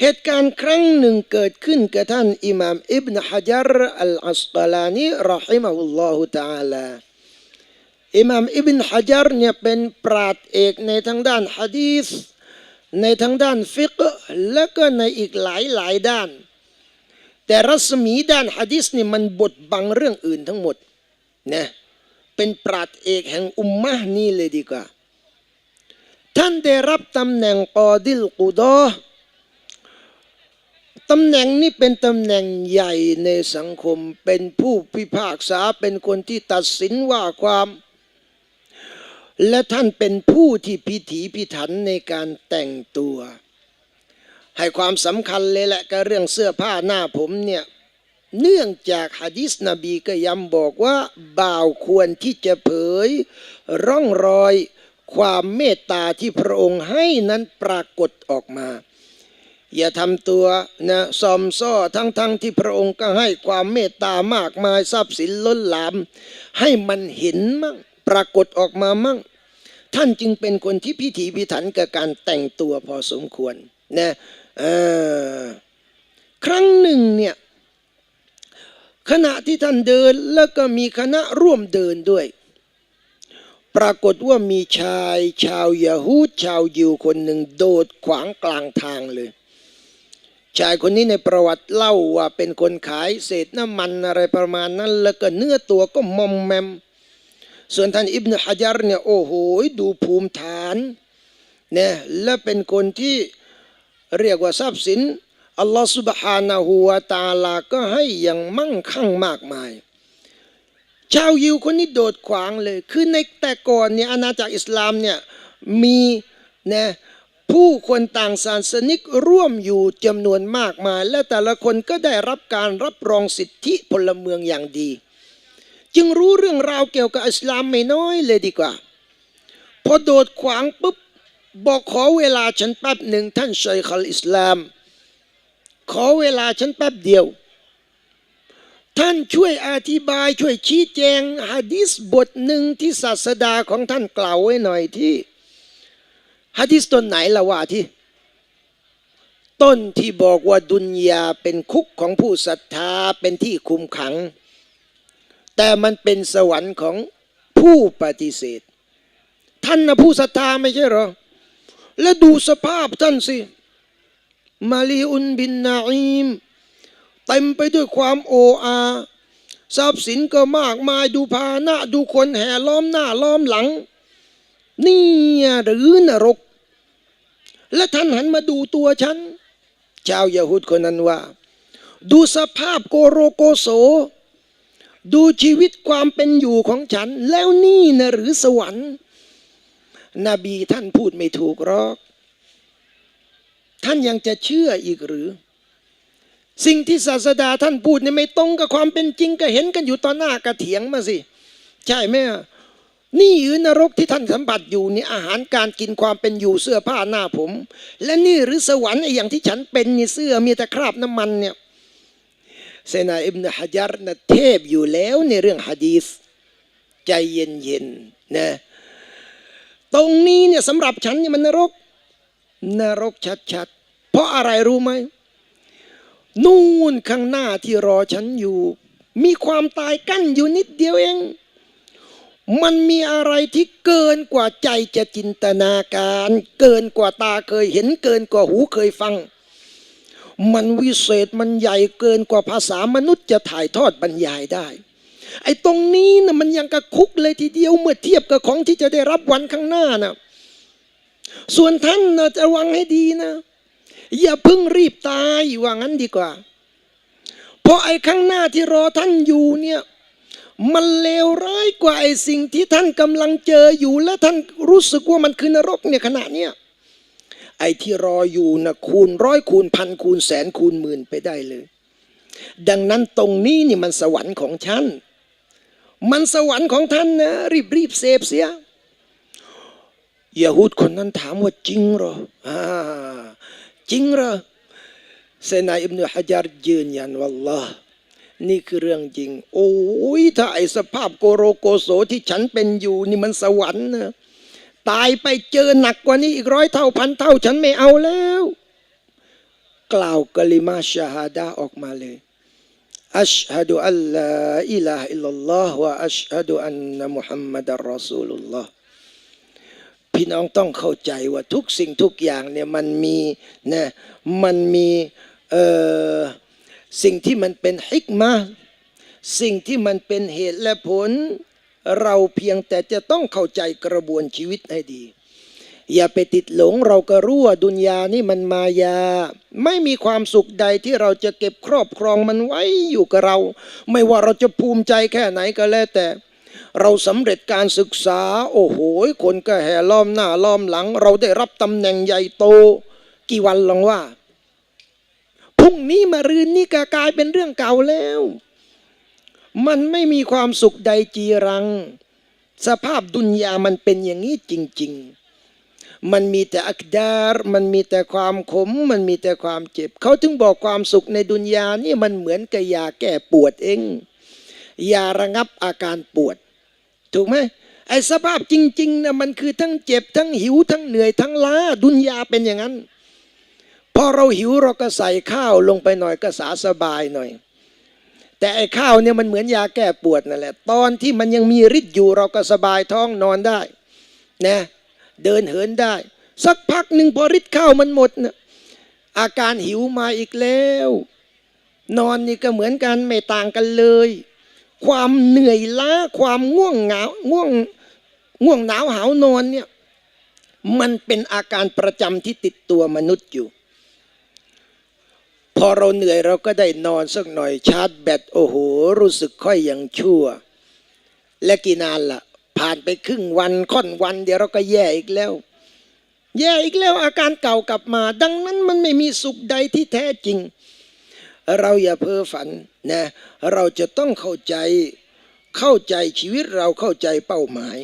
เหตุการณ์ครั้งหนึ่งเกิดขึ้นกับท่านอิหม่ามอิบนฮะจัรอัลอัสกลานีรอฮิมะฮุลลอฮุตะอาลาอิหม่ามอิบนฮะจัรเนี่ยเป็นปราดเอกในทางด้านฮะดีษในทางด้านฟิกและก็ในอีกหลายหลายด้าน แต่รัศมีด้านฮะดีษนี่มันบดบังเรื่องอื่นทั้งหมดนะเป็นปราดเอกแห่งอุมมะนี่เลยดีกว่า ท่านได้รับตำแหน่งกอดิลกุดอ ตำแหน่งนี้เป็นตำแหน่งใหญ่ในสังคม เป็นผู้พิพากษาเป็นคนที่ตัดสินว่าความ และท่านเป็นผู้ที่พิถีพิถันในการแต่งตัว ให้ความสำคัญเลยแหละกับเรื่องเสื้อผ้าหน้าผมเนี่ยเนื่องจากฮะดิษนบีก็ย้ำบอกว่าบ่าวควรที่จะเผย ร่องรอยความเมตตาที่พระองค์ให้นั้นปรากฏออกมา อย่าทำตัวนะซอมซ้อทั้งๆทที่พระองค์ก็ให้ความเมตตามากมายทรัพย์สินล้นหลาม ให้มันเห็นมั่งปรากฏออกมามั่ง ท่านจึงเป็นคนที่พิถีพิถันกับการแต่งตัวพอสมควรนะครั้งหนึ่งเนี่ยขณะที่ท่านเดินแล้วก็มีคณะร่วมเดินด้วย ปรากฏว่ามีชายชาวยาฮูดชาวยิวคนหนึ่งโดดขวางกลางทางเลย ชายคนนี้ในประวัติเล่าว่าเป็นคนขายเศษน้ำมันอะไรประมาณนั้น แล้วก็เนื้อตัวก็มอมแมม ส่วนท่านอิบนาฮะยัรเนี่ยโอ้โหดูภูมิฐานเนี่ยและเป็นคนที่เรียกว่าทรัพย์สินอัลลอฮฺสุบฮานาหัวตาลาก็ให้อย่างมั่งคั่งมากมาย ชาวยิวคนนี้โดดขวางเลย คือในแต่ก่อนเนี่ยอาณาจักรอิสลามเนี่ยมีเนี่ย ผู้คนต่างศาสนิกร่วมอยู่จำนวนมากมาย และแต่ละคนก็ได้รับการรับรองสิทธิพลเมืองอย่างดี จึงรู้เรื่องราวเกี่ยวกับอิสลามไม่น้อยเลยดีกว่า พอโดดขวางปุ๊บ บอกขอเวลาฉันแป๊บหนึ่งท่านชัยคัลอิสลาม ขอเวลาฉันแป๊บเดียว ท่านช่วยอธิบายช่วยชี้แจงฮะดิษบทหนึ่งที่ศาสดาของท่านกล่าวไว้หน่อยที่ ฮะดิษต้นไหนละว่าที่ ต้นที่บอกว่าดุนยาเป็นคุกของผู้ศรัทธาเป็นที่คุมขัง แต่มันเป็นสวรรค์ของผู้ปฏิเสธ ท่านนะผู้ศรัทธาไม่ใช่หรอ แล้วดูสภาพท่านสิมาลีอุนบินนาอิมเต็มไปด้วยความโออาทรัพย์สินก็มากมายดูพาหนะดูคนแห่ล้อมหน้าล้อมหลัง นี่หรือนรก และท่านหันมาดูตัวฉัน ชาวยาฮูดคนนั้นว่า ดูสภาพโกโรโกโส ดูชีวิตความเป็นอยู่ของฉัน แล้วนี่นะหรือสวรรค์ นบีท่านพูดไม่ถูกหรอก ท่านยังจะเชื่ออีกหรือ สิ่งที่ศาสดาท่านพูดเนี่ยไม่ตรงกับความเป็นจริงก็เห็นกันอยู่ต่อหน้ากระเถียงมาสิ ใช่ไหมอะ นี่หรือนรกที่ท่านสัมผัสอยู่นี่อาหารการกินความเป็นอยู่เสื้อผ้าหน้าผม และนี่หรือสวรรค์ไอ้อย่างที่ฉันเป็นนี่เสื้อมีแต่คราบน้ำมันเนี่ยเซนาอิบนฮะจัรนะเทพอยู่แล้วในเรื่องฮะดีษใจเย็นๆนะตรงนี้เนี่ยสำหรับฉันเนี่ยมันนรก นรกชัดๆ เพราะอะไรรู้ไหมนู่นข้างหน้าที่รอฉันอยู่ มีความตายกั้นอยู่นิดเดียวเอง มันมีอะไรที่เกินกว่าใจจะจินตนาการ เกินกว่าตาเคยเห็นเกินกว่าหูเคยฟัง มันวิเศษมันใหญ่เกินกว่าภาษามนุษย์จะถ่ายทอดบรรยายได้ ไอ้ตรงนี้นะมันยังกระคุกเลยทีเดียวเมื่อเทียบกับของที่จะได้รับวันข้างหน้านะส่วนท่านนะจะระวังให้ดีนะ อย่าเพิ่งรีบตายว่างั้นดีกว่า เพราะไอ้ข้างหน้าที่รอท่านอยู่เนี่ย มันเลวร้ายกว่าไอ้สิ่งที่ท่านกำลังเจออยู่และท่านรู้สึกว่ามันคือนรกเนี่ยขณะเนี้ยไอ้ที่รออยู่นะคูณร้อยคูณพันคูณแสนคูณหมื่นไปได้เลย ดังนั้นตรงนี้นี่มันสวรรค์ของฉัน มันสวรรค์ของท่านนะรีบรีบเสพเสียยาฮูดคนนั้นถามว่าจริงเหรออ่าจริงเหรอเซนาอิบนุฮะจัรยืนยันวัลลอฮ์ นี่คือเรื่องจริง โอ้ยถ้าไอสภาพโกโรโกโสที่ฉันเป็นอยู่นี่มันสวรรค์นะตายไปเจอหนักกว่านี้อีกร้อยเท่าพันเท่า ฉันไม่เอาแล้ว กล่าวกะลิมาชาฮาดาออกมาเลยอัชฮะดุอัลลาอิลาฮะอิลลอฮ์วะอัชฮะดุอันนะมุฮัมมัดรรอซูลุลลอฮ์พี่น้องต้องเข้าใจว่าทุกสิ่งทุกอย่างเนี่ยมันมีนะมันมีเอ่อ สิ่งที่มันเป็นฮิกมาสิ่งที่มันเป็นเหตุและผล เราเพียงแต่จะต้องเข้าใจกระบวนชีวิตให้ดี อย่าไปติดหลงเราก็รู้ว่าดุนยานี่มันมายา ไม่มีความสุขใดที่เราจะเก็บครอบครองมันไว้อยู่กับเรา ไม่ว่าเราจะภูมิใจแค่ไหนก็แล้วแต่ เราสำเร็จการศึกษา โอ้โหคนก็แห่ล้อมหน้าล้อมหลัง เราได้รับตำแหน่งใหญ่โต กี่วันลองว่า รุ่งนี้มารืนนี่ก็กลายเป็นเรื่องเก่าแล้ว มันไม่มีความสุขใดจีรัง สภาพดุนยามันเป็นอย่างนี้จริง ๆ มันมีแต่อักดารมันมีแต่ความขม มันมีแต่ความเจ็บ เขาถึงบอกความสุขในดุนยานี่มันเหมือนกับยาแก้ปวดเองยาระงับอาการปวด ถูกไหมไอ้สภาพจริงๆนะมันคือทั้งเจ็บทั้งหิวทั้งเหนื่อยทั้งล้าดุนยาเป็นอย่างนั้น พอเราหิวเราก็ใส่ข้าวลงไปหน่อยก็สาสบายหน่อย แต่ไอ้ข้าวเนี่ยมันเหมือนยาแก้ปวดนั่นแหละ ตอนที่มันยังมีฤทธิ์อยู่เราก็สบายท้องนอนได้นะเดินเหินได้ สักพักหนึ่งพอฤทธิ์ข้าวมันหมดนะอาการหิวมาอีกแล้ว นอนนี่ก็เหมือนกันไม่ต่างกันเลย ความเหนื่อยล้าความง่วงเหงาง่วงง่วงหนาวหาวนอนเนี่ยมันเป็นอาการประจำที่ติดตัวมนุษย์อยู่ พอเราเหนื่อยเราก็ได้นอนสักหน่อยชาร์จแบตโอ้โห รู้สึกค่อยยังชั่ว และกี่นานละ่ะ ผ่านไปครึ่งวันค่อนวัน เดี๋ยวเราก็แย่อีกแล้ว แย่อีกแล้วอาการเก่ากลับมา ดังนั้นมันไม่มีสุขใดที่แท้จริง เราอย่าเพ้อฝันนะ เราจะต้องเข้าใจเข้าใจชีวิตเราเข้าใจเป้าหมาย